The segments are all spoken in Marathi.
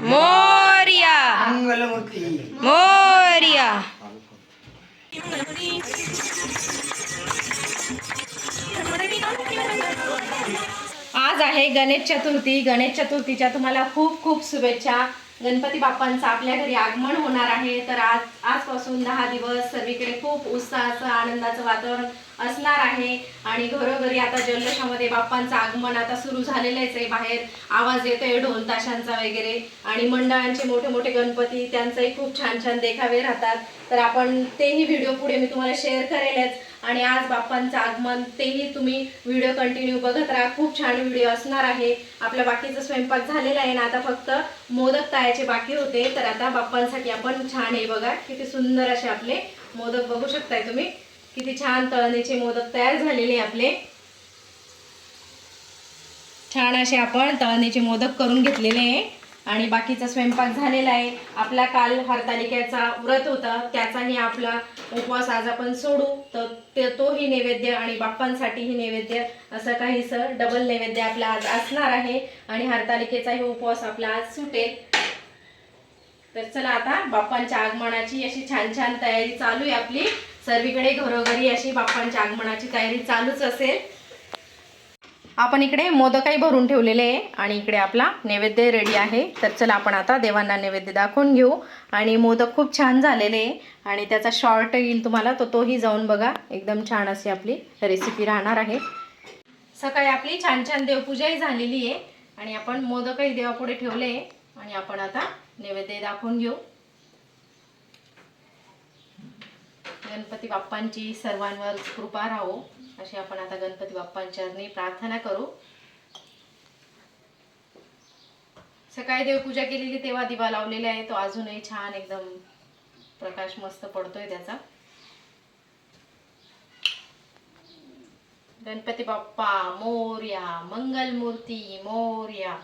मोर्या. मंगलमूर्ती. मोर्या. आज आहे गणेश चतुर्थी. गणेश चतुर्थीच्या तुम्हाला खूप खूप शुभेच्छा. गणपती बाप्पांचं आपल्या घरी आगमन होणार आहे. तर आज आजपासून दहा दिवस सर्वीकडे खूप उत्साहाचं आनंदाचं वातावरण असणार आहे. आणि घरोघरी आता जल्लोषामध्ये बाप्पांचं आगमन आता सुरू झालेलंच आहे. बाहेर आवाज येतोय ढोल ताशांचा वगैरे. आणि मंडळांचे मोठे मोठे गणपती त्यांचंही खूप छान छान देखावे राहतात. तर आपण तेही व्हिडिओ पुढे मी तुम्हाला शेअर करेलच. आणि आज बाप्पांचं आगमन तेही तुम्ही व्हिडिओ कंटिन्यू बघत राहा. खूप छान व्हिडिओ असणार आहे. आपला बाकीचा स्वयंपाक झालेला आहे ना आता फक्त मोदक तळायचे बाकी होते. तर आता बाप्पांसाठी आपण छान आहे बघा. किती सुंदर असे आपले मोदक बघू शकताय तुम्ही. किती छान तळणीचे मोदक तयार झालेले आपले. छान असे आपण तळणीचे मोदक करून घेतलेले आहे. आणि बाकीचा स्वयंपाक झालेला आहे. आपला काल हरतालिकेचा व्रत होता. त्याचाही आपला उपवास आज आपण सोडू. तर ते तोही नैवेद्य आणि बाप्पांसाठीही नैवेद्य असं काहीसं डबल नैवेद्य आपला आज असणार आहे. आणि हरतालिकेचाही उपवास आपला आज सुटेल. तर चला आता बाप्पांच्या आगमनाची अशी छान छान तयारी चालू आहे आपली. सर्वीकडे घरोघरी अशी बाप्पांच्या आगमनाची तयारी चालूच असेल. आपण इकडे मोदकही भरून ठेवलेले आहे आणि इकडे आपला नैवेद्य रेडी आहे. तर चला आपण आता देवांना नैवेद्य दाखवून घेऊ. आणि मोदक खूप छान झालेले आहे. आणि त्याचा शॉर्ट येईल तुम्हाला तो तोही जाऊन बघा. एकदम छान अशी आपली रेसिपी राहणार आहे. सकाळी आपली छान छान देवपूजाही झालेली आहे. आणि आपण मोदकही देवापुढे ठेवले आहे. आणि आपण आता नैवेद्य दाखवून घेऊ. गणपती बाप्पांची सर्वांवर कृपा राहो अशी आपण आता गणपती बाप्पांच्या प्रार्थना करू. सकाळी देवपूजा केलेली तेव्हा दिवा लावलेला आहे तो अजूनही छान एकदम प्रकाश मस्त पडतोय त्याचा. गणपती बाप्पा मोर्या मंगलमूर्ती मोर्या.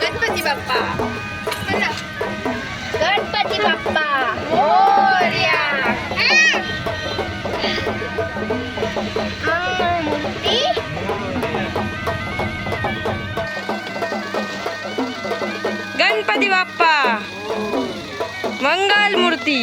गणपती बाप्पा म्हणा. गणपती बाप्पा मोरया मूर्ती गणपती बाप्पा मंगल मूर्ती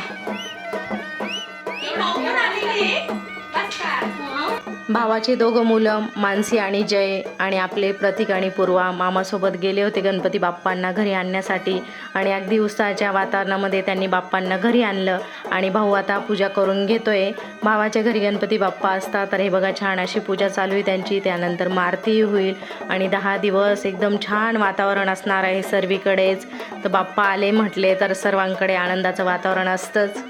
भावाचे दोघं मुलं मानसी आणि जय आणि आपले प्रतीक आणि पूर्वा मामासोबत गेले होते गणपती बाप्पांना घरी आणण्यासाठी. आणि अगदी उत्साहाच्या वातावरणामध्ये त्यांनी बाप्पांना घरी आणलं आणि भाऊ आता पूजा करून घेतोय. भावाच्या घरी गणपती बाप्पा असतात तर हे बघा छान अशी पूजा चालू आहे त्यांची. त्यानंतर मारती होईल आणि दहा दिवस एकदम छान वातावरण असणार आहे सर्वीकडेच. तर बाप्पा आले म्हटले तर सर्वांकडे आनंदाचं वातावरण असतंच.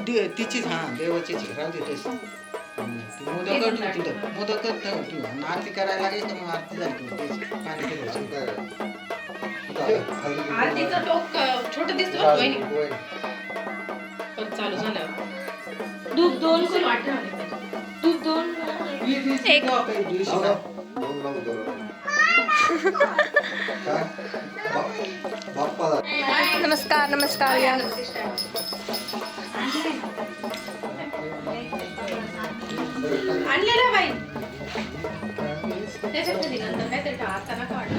दे- तिचीच हा देवाचीच आहे, राहू दे तशी ती मोदक तिथं. आणि आरती करायला लागेल तर मग आरती झाली की तेच. पाणी ठेवायचं बरं. आरतीचं टोक छोट दिसतो बघ, वहिनी. पण चालू झालं. दूध दोन दोन. वाटत दूध दोन एक बाप्पाला. नमस्कार नमस्कार. या. आणलेला बाई त्याच्यात कधी नंतर काय तरी आता नका वाटत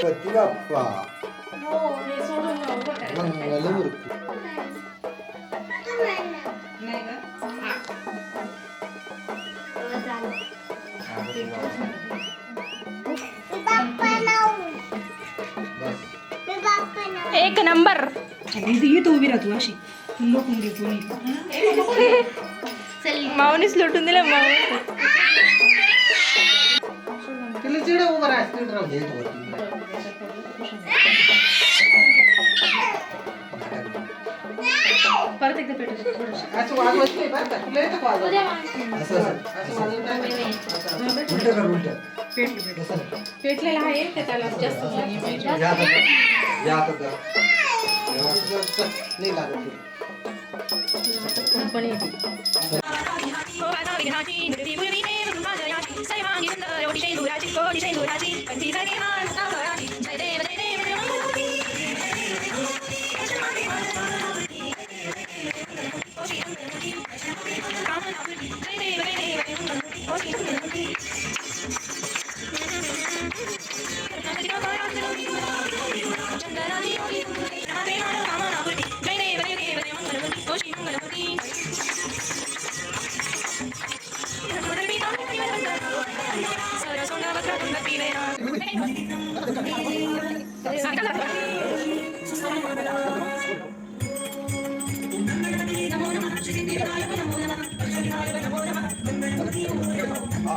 गणपती बाप्पा हो हे सोडून उभं करायचं. मंगलमूर्ती बस एक नंबर माऊनीच लुटून दिलं माऊ तिला चिड उभं राहा परत एकदा पेटू दे, थोडंसं. असं वाजवायचं नाही बरं का तुला येतं का वाजवायला? असं असं असं वाजवता येतं का? उलट कर उलट पेटलं, पेटलं. असं नाही. पेटलेलं आहे ते त्याला जास्त हे पाहिजे. या हातात. या हातात धर. या हातात धर. नाही लागत ते. पण येते.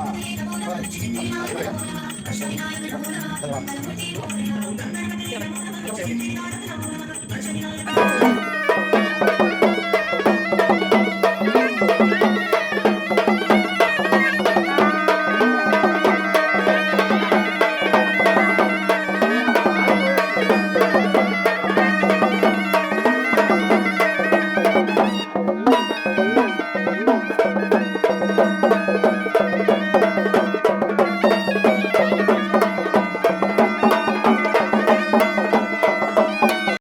हा.